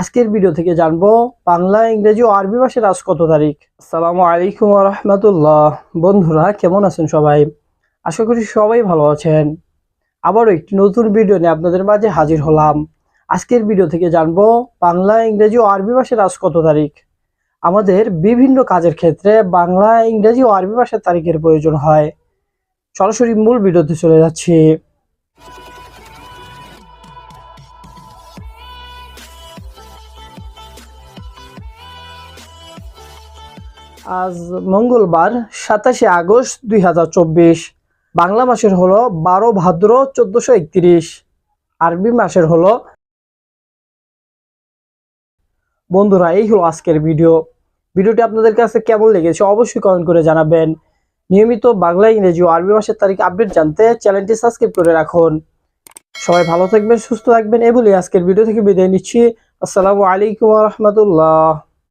আজকের ভিডিও থেকে জানব বাংলা, ইংরেজি ও আরবি ভাষার আজ কত তারিখ? আসসালামু আলাইকুম রহমতুল্লাহ। বন্ধুরা, কেমন আছেন সবাই? আশা করি সবাই ভালো আছেন। আবারও একটি নতুন ভিডিও নিয়ে আপনাদের মাঝে হাজির হলাম। আজকের ভিডিও থেকে জানব বাংলা, ইংরেজি ও আরবি ভাষার আজ কত তারিখ? আমাদের বিভিন্ন কাজের ক্ষেত্রে বাংলা, ইংরেজি ও আরবি ভাষার তারিখের প্রয়োজন হয়। সরাসরি মূল ভিডিওতে চলে যাচ্ছি। আজ মঙ্গলবার সাতাশে আগস্ট দুই হাজার চব্বিশ। বাংলা মাসের হলো বারো ভাদ্র চোদ্দশো একত্রিশ। আরবি মাসের হলো বন্ধুরা, এই হলো আজকের ভিডিও। ভিডিওটি আপনাদের কাছে কেমন লেগেছে অবশ্যই কমেন্ট করে জানাবেন। নিয়মিত বাংলা, ইংরেজি ও আরবি মাসের তারিখ আপডেট জানতে চ্যানেলটি সাবস্ক্রাইব করে রাখুন। সবাই ভালো থাকবেন, সুস্থ থাকবেন, এ আজকের ভিডিও থেকে বিদায় নিচ্ছি। আসসালামু আলাইকুম রহমতুল্লাহ।